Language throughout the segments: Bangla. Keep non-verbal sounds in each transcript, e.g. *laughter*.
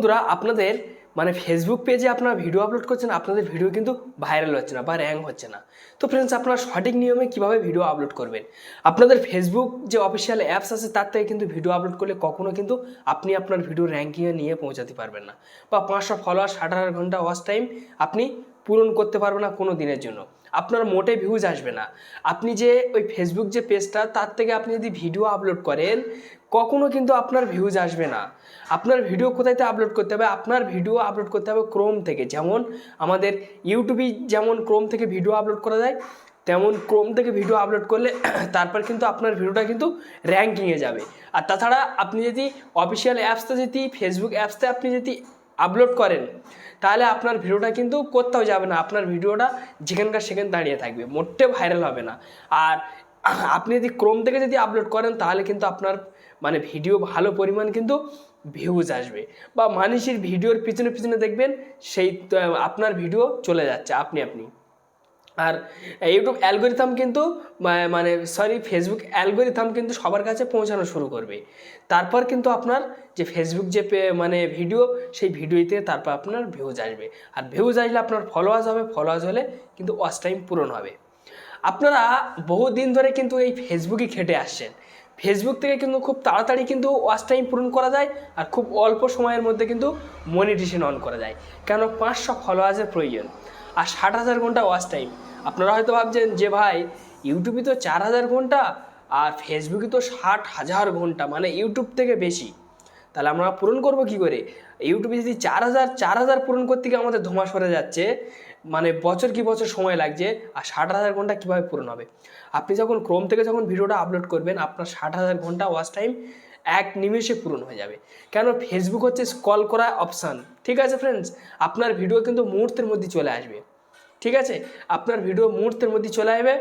বন্ধুরা, আপনাদের মানে ফেসবুক পেজে আপনারা ভিডিও আপলোড করছেন, আপনাদের ভিডিও কিন্তু ভাইরাল হচ্ছে না বা র্যাঙ্ক হচ্ছে না। তো ফ্রেন্ডস আপনারা সঠিক নিয়মে কীভাবে ভিডিও আপলোড করবেন? আপনাদের ফেসবুক যে অফিসিয়াল অ্যাপস আছে, তার থেকে কিন্তু ভিডিও আপলোড করলে কখনো কিন্তু আপনি আপনার ভিডিও র্যাঙ্কিংয়ে নিয়ে পৌঁছাতে পারবেন না। বা পাঁচশো ফলোয়ার ষাট হাজার ঘণ্টা ওয়াচ টাইম আপনি পূরণ করতে পারবেন না কোনো দিনের জন্য। আপনার মোটে ভিউজ আসবে না। আপনি যে ওই ফেসবুক যে পেজটা তার থেকে আপনি যদি ভিডিও আপলোড করেন কখনো কিন্তু আপনার ভিউজ আসবে না। আপনার ভিডিও কোথায়তে আপলোড করতে হবে? আপনার ভিডিও আপলোড করতে হবে ক্রোম থেকে। যেমন আমাদের ইউটিউবে যেমন ক্রোম থেকে ভিডিও আপলোড করা যায়, তেমন ক্রোম থেকে ভিডিও আপলোড করলে *clears throat* তারপর কিন্তু আপনার ভিডিওটা কিন্তু র্যাঙ্কিংয়ে যাবে। আর তাছাড়া আপনি যদি অফিসিয়াল অ্যাপসটা যদি ফেসবুক অ্যাপসতে আপনি যদি আপলোড করেন, তাহলে আপনার ভিডিওটা কিন্তু কোথাও যাবে না। আপনার ভিডিওটা যেখানকার সেখানে দাঁড়িয়ে থাকবে। মোটে ভাইরাল হবে না। আর *clears throat* আপনি যদি ক্রোম থেকে যদি আপলোড করেন, তাহলে কিন্তু আপনার মানে ভিডিও ভালো পরিমাণ কিন্তু ভিউজ আসবে। বা মানুষের ভিডিওর পিছনে পিছনে দেখবেন সেই আপনার ভিডিও চলে যাচ্ছে, আপনি আপনি। আর ইউটিউব অ্যালগোরিথাম কিন্তু মানে সরি ফেসবুক অ্যালগোরিথাম কিন্তু সবার কাছে পৌঁছানো শুরু করবে। তারপর কিন্তু আপনার যে ফেসবুক যে মানে ভিডিও সেই ভিডিওতে তারপর আপনার ভিউজ আসবে। আর ভিউজ আসলে আপনার ফলোয়ার্স হবে ফলোয়ার্স হলে কিন্তু ওয়াচ টাইম পূরণ হবে। আপনারা বহুদিন ধরে কিন্তু এই ফেসবুকে খেটে আসছেন। ফেসবুক থেকে কিন্তু খুব তাড়াতাড়ি কিন্তু ওয়াচ টাইম পূরণ করা যায় আর খুব অল্প সময়ের মধ্যে কিন্তু মনিটেশন অন করা যায়। কেন? পাঁচশো ফলোয়ার্সের প্রয়োজন আর ষাট হাজার ঘণ্টা ওয়াচ টাইম আপনারা হয়তো ভাবছেন যে, ভাই ইউটিউবে তো চার হাজার ঘণ্টা আর ফেসবুকে তো ষাট হাজার ঘণ্টা মানে ইউটিউব থেকে বেশি। তাহলে আমরা পূরণ করব কি করে? ইউটিউবে যদি চার হাজার চার হাজার পূরণ করতে গিয়ে আমাদের ধোঁয়া সরে যাচ্ছে মানে বছর কি বছর সময় লাগছে আর ষাট হাজার ঘণ্টা কীভাবে পূরণ হবে? আপনি যখন ক্রোম থেকে যখন ভিডিওটা আপলোড করবেন, আপনার ষাট হাজার ঘণ্টা ওয়াচ টাইম এক নিমেষে পূরণ হয়ে যাবে। কেন? ফেসবুক হচ্ছে স্কল করা অপশান ঠিক আছে ফ্রেন্ডস আপনার ভিডিও কিন্তু মুহূর্তের মধ্যে চলে আসবে। ঠিক আছে? আপনার ভিডিও মুহূর্তের মধ্যে চলে আসবে।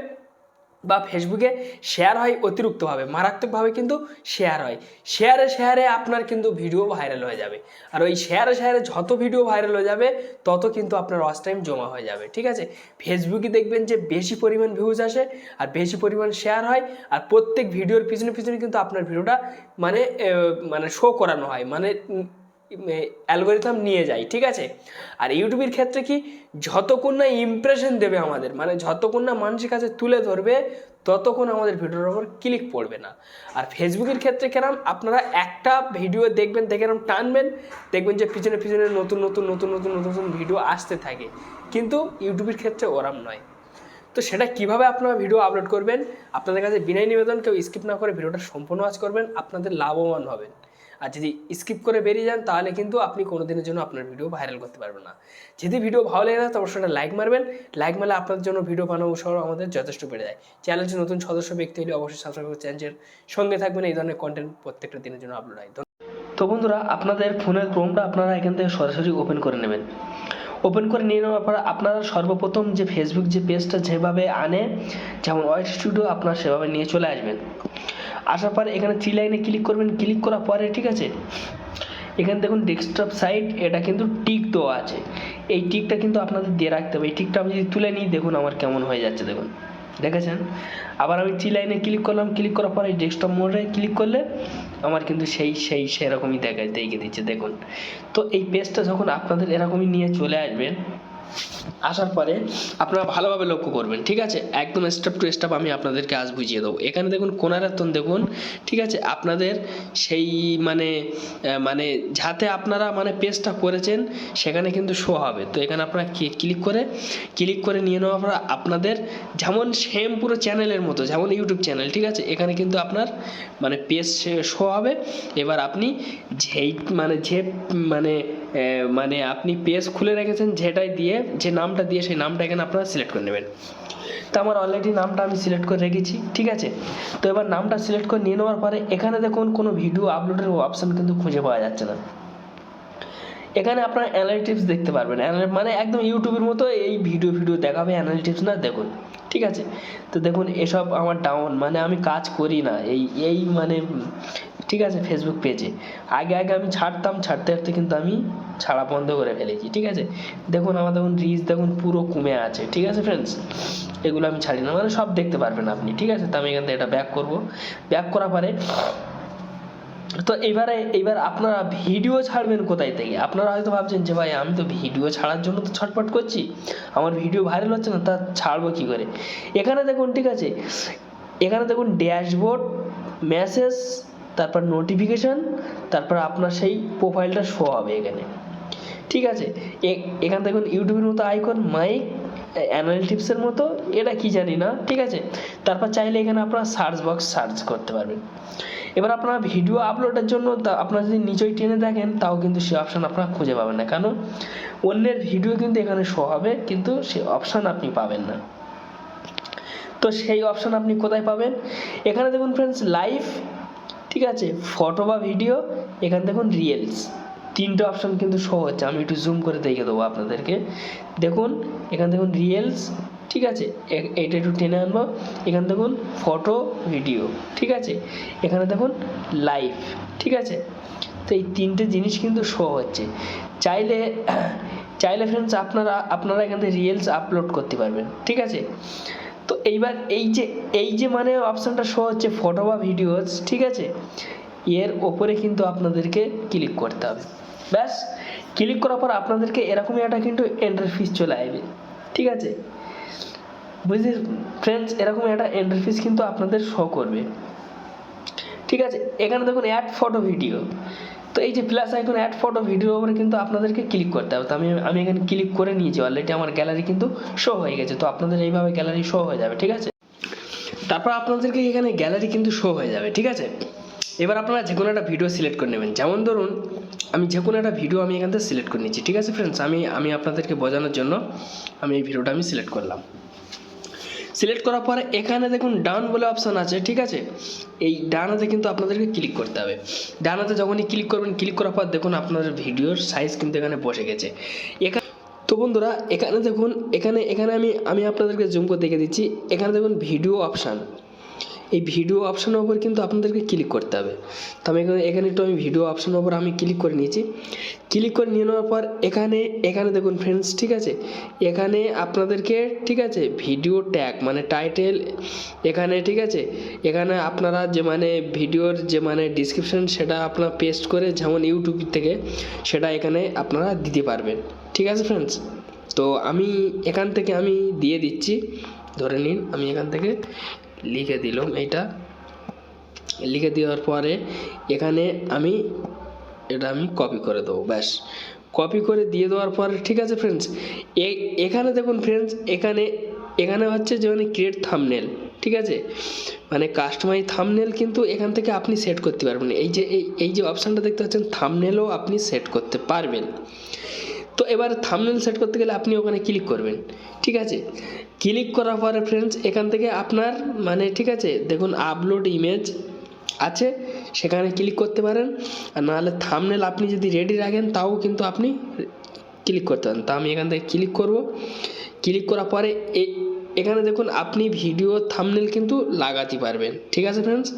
বা ফেসবুকে শেয়ার হয় অতিরিক্তভাবে, মারাত্মকভাবে কিন্তু শেয়ার হয়। শেয়ারে শেয়ারে আপনার কিন্তু ভিডিও ভাইরাল হয়ে যাবে। আর ওই শেয়ারে শেয়ারে যত ভিডিও ভাইরাল হয়ে যাবে, তত কিন্তু আপনার ওয়াচ টাইম জমা হয়ে যাবে, ঠিক আছে? ফেসবুকে দেখবেন যে বেশি পরিমাণ ভিউজ আসে আর বেশি পরিমাণ শেয়ার হয় আর প্রত্যেক ভিডিওর পিছনে পিছনে কিন্তু আপনার ভিডিওটা মানে মানে শো করানো হয়। মানে অ্যালগোরিথাম নিয়ে যায়, ঠিক আছে? আর ইউটিউবের ক্ষেত্রে কি যতক্ষণ না ইমপ্রেশন দেবে আমাদের মানে যতক্ষণ না মানুষের কাছে তুলে ধরবে, ততক্ষণ আমাদের ভিডিওর ওপর ক্লিক পড়বে না। আর ফেসবুকের ক্ষেত্রে কেরাম, আপনারা একটা ভিডিও দেখবেন, দেখে এরকম টানবেন, দেখবেন যে পিছনে পিছনে নতুন নতুন নতুন নতুন নতুন ভিডিও আসতে থাকে। কিন্তু ইউটিউবের ক্ষেত্রে ওরাম নয়। তো সেটা কীভাবে আপনারা ভিডিও আপলোড করবেন? আপনাদের কাছে বিনয় নিবেদন, কেউ স্কিপ না করে ভিডিওটা সম্পূর্ণ ওয়াচ করবেন, আপনাদের লাভবান হবেন। আর যদি স্কিপ করে বেরিয়ে যান, তাহলে কিন্তু আপনি কোনো দিনের জন্য আপনার ভিডিও ভাইরাল করতে পারবেন না। যদি ভিডিও ভালো লাগে না অবশ্যই একটা লাইক মারবেন। লাইক মারলে আপনার জন্য ভিডিও বানানো সহ আমাদের যথেষ্ট বেড়ে যায়। চ্যানেলটি নতুন সদস্য, ব্যক্তি হলে অবশ্যই সাবস্ক্রাইব করে চ্যানেলের সঙ্গে থাকবেন। এই ধরনের কন্টেন্ট প্রত্যেকটা দিনের জন্য আপলোড হয়। তো বন্ধুরা, আপনাদের ফোনের ক্রোমটা আপনারা এখান থেকে সরাসরি ওপেন করে নেবেন। ওপেন করে নিয়ে নেওয়ার পর আপনারা সর্বপ্রথম যে ফেসবুক যে পেজটা যেভাবে আনে, যেমন ওয়াইট স্টুডিও আপনারা সেভাবে নিয়ে চলে আসবেন। আসার পরে এখানে থ্রি লাইনে ক্লিক করবেন ক্লিক করার পরে, ঠিক আছে? এখানে দেখুন ডেস্কটপ সাইট এটা কিন্তু টিক দেওয়া আছে। এই টিকটা কিন্তু আপনাদের দিয়ে রাখতে হবে। এই টিকটা আমি যদি তুলে নিই, দেখুন আমার কেমন হয়ে যাচ্ছে, দেখুন। দেখেছেন? আবার আমি থ্রি লাইনে ক্লিক করলাম ক্লিক করার পরে ডেস্কটপ মোডে ক্লিক করলে আমার কিন্তু সেই সেই, সেরকমই দেখায় দেখে দিচ্ছে, দেখুন। তো এই পেজটা যখন আপনাদের এরকমই নিয়ে চলে আসবেন আসার পরে আপনারা ভালোভাবে লক্ষ্য করবেন, ঠিক আছে? একদম স্টেপ টু স্টেপ আমি আপনাদেরকে আজ বুঝিয়ে দেবো। এখানে দেখুন, কোনারাতন দেখুন, ঠিক আছে? আপনাদের সেই মানে মানে যাতে আপনারা মানে পেজটা করেছেন, সেখানে কিন্তু শো হবে। তো এখানে আপনারা ক্লিক করে ক্লিক করে নিয়ে নেওয়ার পর আপনাদের যেমন সেম পুরো চ্যানেলের মতো, যেমন ইউটিউব চ্যানেল ঠিক আছে? এখানে কিন্তু আপনার মানে পেজ শো হবে। এবার আপনি যেই মানে যে মানে মানে আপনি পেজ খুলে রেখেছেন, যেটাই দিয়ে যে নামটা দিয়ে সেই নামটা এখানে আপনারা সিলেক্ট করে নেবেন। তো আমার অলরেডি নামটা আমি সিলেক্ট করে রেখেছি, ঠিক আছে? তো এবার নামটা সিলেক্ট করে নিয়ে নেওয়ার পরে এখানে দেখুন কোনো ভিডিও আপলোডের অপশান কিন্তু খুঁজে পাওয়া যাচ্ছে না। এখানে আপনারা অ্যানালিটিক্স দেখতে পারবেন। মানে একদম ইউটিউবের মতো এই ভিডিও ভিডিও দেখাবে অ্যানালিটিক্স না, দেখুন। ঠিক আছে? তো দেখুন, এসব আমার ডাউন মানে আমি কাজ করি না। এই এই মানে ঠিক আছে ফেসবুক পেজে আগে আগে আমি ছাড়তাম, ছাড়তে ছাড়তে কিন্তু আমি ছাড়া বন্ধ করে ফেলেছি, ঠিক আছে? দেখুন, আমার দেখুন রিচ দেখুন পুরো কমে আছে, ঠিক আছে ফ্রেন্ডস এগুলো আমি ছাড়ি না মানে সব দেখতে পারবেন আপনি, ঠিক আছে? তো আমি এখান থেকে এটা ব্যাক করব। ব্যাক করার পরে, তো এবারে, এবার আপনারা ভিডিও ছাড়বেন কোথায় থেকে? আপনারা হয়তো ভাবছেন যে ভাই, আমি তো ভিডিও ছাড়ার জন্য তো ছটফট করছি, আমার ভিডিও ভাইরাল হচ্ছে না, তা ছাড়বো কী করে? এখানে দেখুন, ঠিক আছে? এখানে দেখুন ড্যাশবোর্ড মেসেজ তারপর নোটিফিকেশান তারপর আপনার সেই প্রোফাইলটা শো হবে এখানে। ঠিক আছে? এখান দেখুন ইউটিউবের মতো আইকন মাইক অ্যানালিটিক্সের মতো, এটা কি জানি না, ঠিক আছে? তারপর চাইলে এখানে আপনারা সার্চ বক্স সার্চ করতে পারবেন। এবার আপনারা ভিডিও আপলোডের জন্য আপনারা যদি নিচই টেনে দেখেন, তাও কিন্তু সেই অপশান আপনারা খুঁজে পাবেন না। কারণ অন্যের ভিডিও কিন্তু এখানে শো হবে, কিন্তু সেই অপশান আপনি পাবেন না। তো সেই অপশান আপনি কোথায় পাবেন? এখানে দেখুন ফ্রেন্ডস লাইভ ঠিক আছে ফটো বা ভিডিও এখানে দেখুন রিয়েলস তিনটে অপশান কিন্তু শো হচ্ছে, আমি একটু জুম করে দেখে দেবো আপনাদেরকে। দেখুন, এখানে দেখুন রিয়েলস ঠিক আছে এটা একটু টেনে আনব। এখানে দেখুন ফটো ভিডিও ঠিক আছে, এখানে দেখুন লাইভ ঠিক আছে, তো এই তিনটে জিনিস কিন্তু শো হচ্ছে। চাইলে চাইলে ফ্রেন্ডস আপনারা আপনারা এখান থেকে রিয়েলস আপলোড করতে পারবেন, ঠিক আছে। তো এইবার এই যে এই যে মানে অপশানটা শো হচ্ছে ফটো বা ভিডিওস ঠিক আছে? এর ওপরে কিন্তু আপনাদেরকে ক্লিক করতে হবে। ব্যাস ক্লিক করার পর আপনাদেরকে এরকমই একটা কিন্তু এন্ট্রি ফিস চলে আসবে, ঠিক আছে? বুঝলি ফ্রেন্ডস এরকম একটা এন্ট্রি ফিস কিন্তু আপনাদের শো করবে। ঠিক আছে? এখানে দেখুন অ্যাড ফটো ভিডিও তো এই যে plus icon add photo video উপরে কিন্তু আপনাদেরকে ক্লিক করতে হবে। তো আমি আমি এখানে ক্লিক করে নিয়েছি। অলরেডি আমার গ্যালারি কিন্তু শো হয়ে গেছে। তো আপনাদের এইভাবে গ্যালারি শো হয়ে যাবে, ঠিক আছে? তারপর আপনাদেরকে এখানে গ্যালারি কিন্তু শো হয়ে যাবে, ঠিক আছে? এবার আপনারা যে কোনো একটা ভিডিও সিলেক্ট করে নেবেন। যেমন ধরুন, আমি যে কোনো একটা ভিডিও আমি এখান থেকে সিলেক্ট করে নিচ্ছি, ঠিক আছে ফ্রেন্ডস আমি আমি আপনাদেরকে বোঝানোর জন্য আমি এই ভিডিওটা আমি সিলেক্ট করলাম। সিলেক্ট করার পরে এখানে দেখুন ডান বলে অপশান আছে, ঠিক আছে? এই ডানাতে কিন্তু আপনাদেরকে ক্লিক করতে হবে। ডানাতে যখনই ক্লিক করবেন ক্লিক করার পর দেখুন আপনাদের ভিডিওর সাইজ কিন্তু এখানে বসে গেছে। এখানে তো বন্ধুরা, এখানে দেখুন, এখানে এখানে আমি আমি আপনাদেরকে জুম করে দেখে দিচ্ছি। এখানে দেখুন ভিডিও অপশান এই ভিডিও অপশানের উপর কিন্তু আপনাদেরকে ক্লিক করতে হবে। তো আমি এখানে এখানে একটু আমি ভিডিও অপশানের উপর আমি ক্লিক করে নিয়েছি। ক্লিক করে নিয়ে নেওয়ার পর এখানে এখানে দেখুন ফ্রেন্ডস ঠিক আছে? এখানে আপনাদেরকে, ঠিক আছে? ভিডিও ট্যাগ মানে টাইটেল এখানে, ঠিক আছে? এখানে আপনারা যে মানে ভিডিওর যে মানে ডিসক্রিপশন সেটা আপনারা পেস্ট করে যেমন ইউটিউব থেকে সেটা এখানে আপনারা দিতে পারবেন। ঠিক আছে ফ্রেন্ডস তো আমি এখান থেকে আমি দিয়ে দিচ্ছি। ধরে নিন আমি এখান থেকে লিখে দিলাম এইটা। লিখে দেওয়ার পরে এখানে আমি এটা আমি কপি করে দেবো, ব্যাস। কপি করে দিয়ে দেওয়ার পরে, ঠিক আছে ফ্রেন্ডস এখানে দেখুন ফ্রেন্ডস এখানে এখানে হচ্ছে যে মানে ক্রিয়েট থামনেল ঠিক আছে? মানে কাস্টমাইজ থামনেল কিন্তু এখান থেকে আপনি সেট করতে পারবেন। এই যে এই যে অপশানটা দেখতে পাচ্ছেন থামনেলও আপনি সেট করতে পারবেন। তো এবার থামনেল সেট করতে গেলে আপনি ওখানে ক্লিক করবেন, ঠিক আছে? ক্লিক করার পরে ফ্রেন্ডস এখান থেকে আপনার মানে ঠিক আছে, দেখুন আপলোড ইমেজ আছে, সেখানে ক্লিক করতে পারেন। আর নাহলে থামনেল আপনি যদি রেডি রাখেন, তাও কিন্তু আপনি ক্লিক করতে পারেন। তা আমি এখান থেকে ক্লিক করব। ক্লিক করার পরে এখানে দেখুন আপনি ভিডিও থামনেল কিন্তু লাগাতে পারবেন, ঠিক আছে ফ্রেন্ডস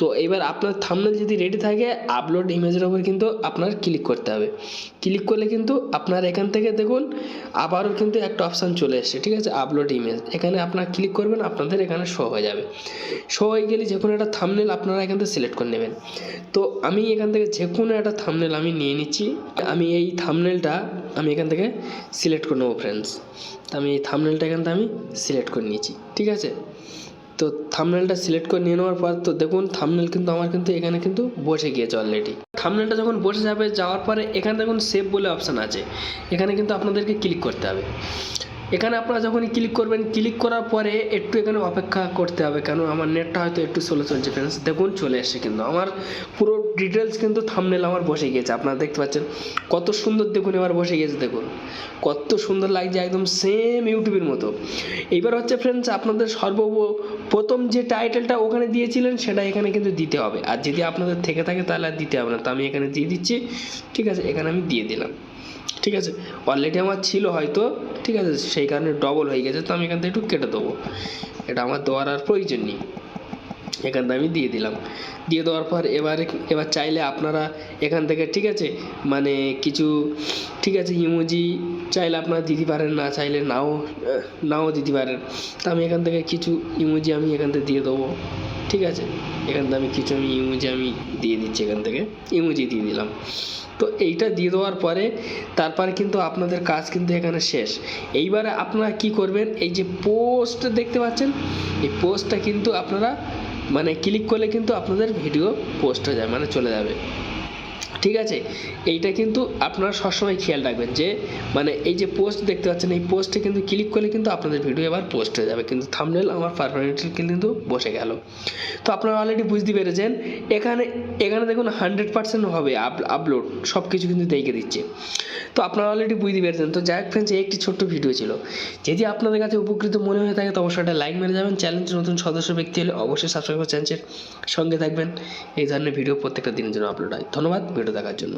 তো এবার আপনার থামনেল যদি রেডি থাকে আপলোড ইমেজের উপর কিন্তু আপনার ক্লিক করতে হবে। ক্লিক করলে কিন্তু আপনার এখান থেকে দেখুন, আবারও কিন্তু একটা অপশান চলে এসছে, ঠিক আছে? আপলোড ইমেজ এখানে আপনার ক্লিক করবেন, আপনাদের এখানে শো হয়ে যাবে। শো হয়ে গেলে যে কোনো একটা থামনেল আপনারা এখান থেকে সিলেক্ট করে নেবেন। তো আমি এখান থেকে যে কোনো একটা থামনেল আমি নিয়ে নিচ্ছি। আমি এই থামনেলটা আমি এখান থেকে সিলেক্ট করে নেব ফ্রেন্ডস তো আমি এই থামনেলটা এখান থেকে আমি সিলেক্ট করে নিয়েছি, ঠিক আছে? তো থামনেলটা সিলেক্ট করে নিয়ে নেওয়ার পর তো দেখুন থামনেল কিন্তু আমার কিন্তু এখানে কিন্তু বসে গিয়েছে অলরেডি থামনেলটা যখন বসে যাবে, যাওয়ার পরে এখানে দেখুন সেভ বলে অপশান আছে। এখানে কিন্তু আপনাদেরকে ক্লিক করতে হবে। এখানে আপনারা যখনই ক্লিক করবেন ক্লিক করার পরে একটু এখানে অপেক্ষা করতে হবে, কেন আমার নেটটা হয়তো একটু স্লো চলছে ফ্রেন্ডস দেখুন, চলে এসছে কিন্তু। আমার পুরো ডিটেলস কিন্তু থামনেল আমার বসে গিয়েছে। আপনারা দেখতে পাচ্ছেন, কত সুন্দর দেখুন, এবার বসে গিয়েছে, দেখুন। কত সুন্দর লাগছে, একদম সেম ইউটিউবের মতো। এইবার হচ্ছে ফ্রেন্ডস আপনাদের সর্ব প্রথম যে টাইটেলটা ওখানে দিয়েছিলেন, সেটা এখানে কিন্তু দিতে হবে। আর যদি আপনাদের থেকে থাকে, তাহলে আর দিতে হবে না। তো আমি এখানে দিয়ে দিচ্ছি। ঠিক আছে, এখানে আমি দিয়ে দিলাম। ঠিক আছে? অলরেডি আমার ছিল হয়তো, ঠিক আছে? সেই কারণে ডবল হয়ে গেছে, তো আমি এখান থেকে একটু কেটে দেবো। এটা আমার দেওয়ার আর প্রয়োজন নেই। এখান থেকে আমি দিয়ে দিলাম। দিয়ে দেওয়ার পর এবারে, এবার চাইলে আপনারা এখান থেকে, ঠিক আছে? মানে কিছু, ঠিক আছে ইমোজি চাইলে আপনারা দিতে পারেন, না চাইলে নাও নাও দিতে পারেন। তা আমি এখান থেকে কিছু ইমোজি আমি এখান থেকে দিয়ে দেবো। ঠিক আছে? এখান থেকে আমি কিছু আমি ইমোজি আমি দিয়ে দিচ্ছি এখান থেকে, ইমোজি দিয়ে দিলাম। তো এইটা দিয়ে দেওয়ার পরে তারপরে কিন্তু আপনাদের কাজ কিন্তু এখানে শেষ। এইবারে আপনারা কি করবেন, এই যে পোস্ট দেখতে পাচ্ছেন, এই পোস্টটা কিন্তু আপনারা মানে ক্লিক করলে কিন্তু আপনাদের ভিডিও পোস্ট হয়ে যায় মানে চলে যাবে। ঠিক আছে? এইটা কিন্তু আপনারা সবসময় খেয়াল রাখবেন যে মানে এই যে পোস্ট দেখতে পাচ্ছেন, এই পোস্টে কিন্তু ক্লিক করলে কিন্তু আপনাদের ভিডিও এবার পোস্ট হয়ে যাবে। কিন্তু থামনেল আমার পারমানেন্টলি কিন্তু বসে গেল। তো আপনারা অলরেডি বুঝতে পেরেছেন, এখানে এখানে দেখুন হান্ড্রেড পার্সেন্ট হবে আপলোড সব কিছু কিন্তু দেখে দিচ্ছে। তো আপনারা অলরেডি বুঝতে পেরেছেন। তো যাই হোক ফ্রেন্ডস এই একটি ছোট্ট ভিডিও ছিল। যদি আপনাদের কাছে উপকৃত মনে হয়ে থাকে, তো অবশ্যই একটা লাইক মেরে যাবেন। চ্যানেলটি নতুন সদস্য ব্যক্তি হলে অবশ্যই সাবস্ক্রাইব করে চ্যানেলের সঙ্গে থাকবেন। এই ধরনের ভিডিও প্রত্যেকটা দিনের জন্য আপলোড হয়। ধন্যবাদ ভিডিও দেখার জন্য।